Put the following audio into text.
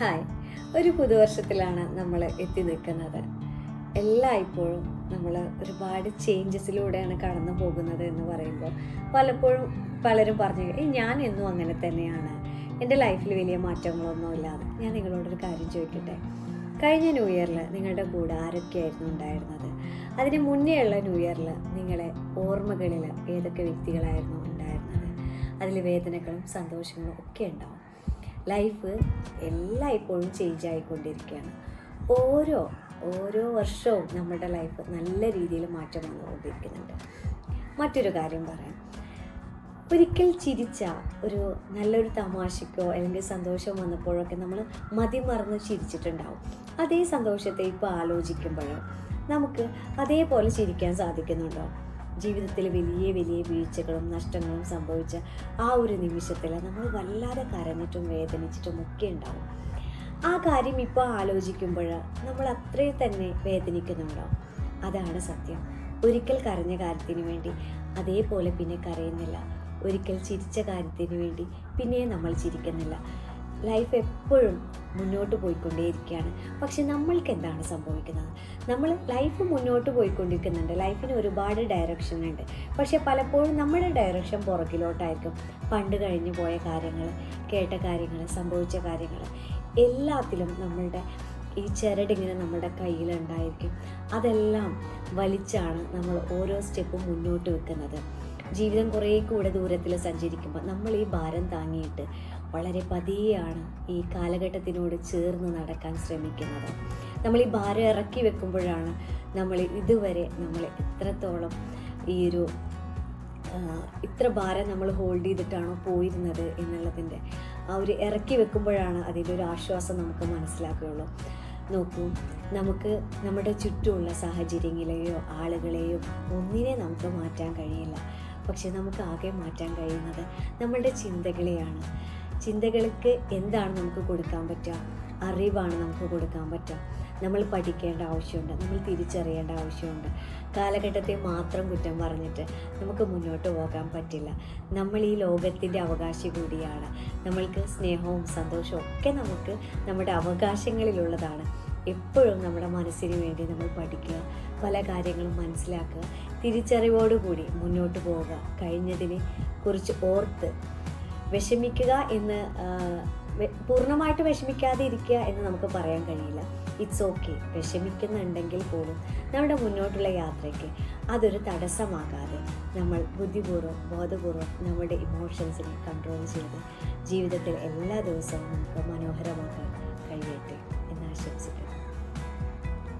Hi. ഒരു പുതുവർഷത്തിലാണ് നമ്മൾ എത്തി നിൽക്കുന്നത്. എല്ലായ്പ്പോഴും നമ്മൾ ഒരുപാട് ചേഞ്ചസിലൂടെയാണ് കടന്നു പോകുന്നത് എന്ന് പറയുമ്പോൾ പലപ്പോഴും പലരും പറഞ്ഞു ഞാൻ എന്നും അങ്ങനെ തന്നെയാണ്. എന്റെ ലൈഫിൽ വലിയ മാറ്റങ്ങളൊന്നും ഇല്ലാതെ ഞാൻ നിങ്ങളോടൊരു കാര്യം ചോദിക്കട്ടെ? കഴിഞ്ഞ ന്യൂ ഇയറിൽ നിങ്ങളുടെ കൂടെ ആരൊക്കെയായിരുന്നു ഉണ്ടായിരുന്നത്. അതിന് മുന്നേ ഉള്ള ന്യൂ ഇയറിൽ നിങ്ങളെ ഓർമ്മകളിൽ ഏതൊക്കെ വ്യക്തികളായിരുന്നു ഉണ്ടായിരുന്നത്? അതിൽ വേദനകളും സന്തോഷങ്ങളും ഒക്കെ ഉണ്ടാവും. ലൈഫ് എല്ലാം ഇപ്പോഴും ചേഞ്ച് ആയിക്കൊണ്ടിരിക്കുകയാണ്. ഓരോ ഓരോ വർഷവും നമ്മുടെ ലൈഫ് നല്ല രീതിയിൽ മാറ്റം വന്നുകൊണ്ടിരിക്കുന്നുണ്ട്. മറ്റൊരു കാര്യം പറയാം. ഒരിക്കൽ ചിരിച്ച ഒരു നല്ലൊരു തമാശക്കോ അല്ലെങ്കിൽ സന്തോഷം വന്നപ്പോഴൊക്കെ നമ്മൾ മതിമറന്ന് ചിരിച്ചിട്ടുണ്ടാവും. അതേ സന്തോഷത്തെ ഇപ്പോൾ ആലോചിക്കുമ്പോഴോ നമുക്ക് അതേപോലെ ചിരിക്കാൻ സാധിക്കുന്നുണ്ടോ? ജീവിതത്തിൽ വലിയ വലിയ വീഴ്ചകളും നഷ്ടങ്ങളും സംഭവിച്ച ആ ഒരു നിമിഷത്തിൽ നമ്മൾ വല്ലാതെ കരഞ്ഞിട്ടും വേദനിച്ചിട്ടും ഒക്കെ ഉണ്ടാവും. ആ കാര്യം ഇപ്പോൾ ആലോചിക്കുമ്പോൾ നമ്മൾ അത്രയും തന്നെ വേദനിക്കുന്നുണ്ടോ അതാണ് സത്യം. ഒരിക്കൽ കരഞ്ഞ കാര്യത്തിന് വേണ്ടി അതേപോലെ പിന്നെ കരയുന്നില്ല. ഒരിക്കൽ ചിരിച്ച കാര്യത്തിന് വേണ്ടി പിന്നെയും നമ്മൾ ചിരിക്കുന്നില്ല. ലൈഫ് എപ്പോഴും മുന്നോട്ട് പോയിക്കൊണ്ടേയിരിക്കുകയാണ്. പക്ഷെ നമ്മൾക്ക് എന്താണ് സംഭവിക്കുന്നത്? നമ്മൾ ലൈഫ് മുന്നോട്ട് പോയിക്കൊണ്ടിരിക്കുന്നുണ്ട്. ലൈഫിന് ഒരുപാട് ഡയറക്ഷൻ ഉണ്ട്. പക്ഷെ പലപ്പോഴും നമ്മുടെ ഡയറക്ഷൻ പുറകിലോട്ടായിരിക്കും. പണ്ട് കഴിഞ്ഞു പോയ കാര്യങ്ങൾ കേട്ട കാര്യങ്ങൾ സംഭവിച്ച കാര്യങ്ങൾ എല്ലാത്തിലും നമ്മളുടെ ഈ ചരടിങ്ങനെ നമ്മുടെ കയ്യിലുണ്ടായിരിക്കും. അതെല്ലാം വലിച്ചാണ് നമ്മൾ ഓരോ സ്റ്റെപ്പും മുന്നോട്ട് വെക്കുന്നത്. ജീവിതം കുറേ കൂടെ ദൂരത്തിൽ സഞ്ചരിക്കുമ്പോൾ നമ്മൾ ഈ ഭാരം താങ്ങിയിട്ട് വളരെ പതിയെയാണ് ഈ കാലഘട്ടത്തിനോട് ചേർന്ന് നടക്കാൻ ശ്രമിക്കുന്നത്. നമ്മൾ ഈ ഭാരം ഇറക്കി വെക്കുമ്പോഴാണ് നമ്മൾ ഇതുവരെ നമ്മൾ എത്രത്തോളം ഈ ഒരു ഇത്ര ഭാരം നമ്മൾ ഹോൾഡ് ചെയ്തിട്ടാണോ പോയിരുന്നത് എന്നുള്ളതിന്റെ ആ ഒരു ഇറക്കി വെക്കുമ്പോഴാണ് അതിന്റെ ഒരു ആശ്വാസം നമുക്ക് മനസ്സിലാക്കുകയുള്ളൂ. നോക്കൂ നമുക്ക് നമ്മുടെ ചുറ്റുമുള്ള സാഹചര്യങ്ങളെയോ ആളുകളെയോ ഒന്നിനെ നമുക്ക് മാറ്റാൻ കഴിയില്ല. പക്ഷെ നമുക്ക് ആകെ മാറ്റാൻ കഴിയുന്നത് നമ്മളുടെ ചിന്തകളെയാണ്. ചിന്തകൾക്ക് എന്താണ് നമുക്ക് കൊടുക്കാൻ പറ്റുക? അറിവാണ് നമുക്ക് കൊടുക്കാൻ പറ്റുക. നമ്മൾ പഠിക്കേണ്ട ആവശ്യമുണ്ട്. നമ്മൾ തിരിച്ചറിയേണ്ട ആവശ്യമുണ്ട്. കാലഘട്ടത്തെ മാത്രം കുറ്റം പറഞ്ഞിട്ട് നമുക്ക് മുന്നോട്ട് പോകാൻ പറ്റില്ല. നമ്മൾ ഈ ലോകത്തിന്റെ അവകാശി കൂടിയാണ്. നമ്മൾക്ക് സ്നേഹവും സന്തോഷവും ഒക്കെ നമുക്ക് നമ്മുടെ അവകാശങ്ങളിലുള്ളതാണ്. എപ്പോഴും നമ്മുടെ മനസ്സിന് വേണ്ടി നമ്മൾ പഠിക്കുക പല കാര്യങ്ങളും മനസ്സിലാക്കുക തിരിച്ചറിവോടുകൂടി മുന്നോട്ട് പോവുക. കഴിഞ്ഞതിനെ കുറിച്ച് ഓർത്ത് വിഷമിക്കുക എന്ന് പൂർണമായിട്ട് വിഷമിക്കാതെ ഇരിക്കുക എന്ന് നമുക്ക് പറയാൻ കഴിയില്ല. ഇറ്റ്സ് ഓക്കെ വിഷമിക്കുന്നുണ്ടെങ്കിൽ പോലും നമ്മുടെ മുന്നോട്ടുള്ള യാത്രയ്ക്ക് അതൊരു തടസ്സമാകാതെ നമ്മൾ ബുദ്ധിപൂർവം ബോധപൂർവം നമ്മുടെ ഇമോഷൻസിനെ കൺട്രോൾ ചെയ്ത് ജീവിതത്തിൽ എല്ലാ ദിവസവും നമുക്ക് മനോഹരമാക്കാൻ കഴിയട്ടെ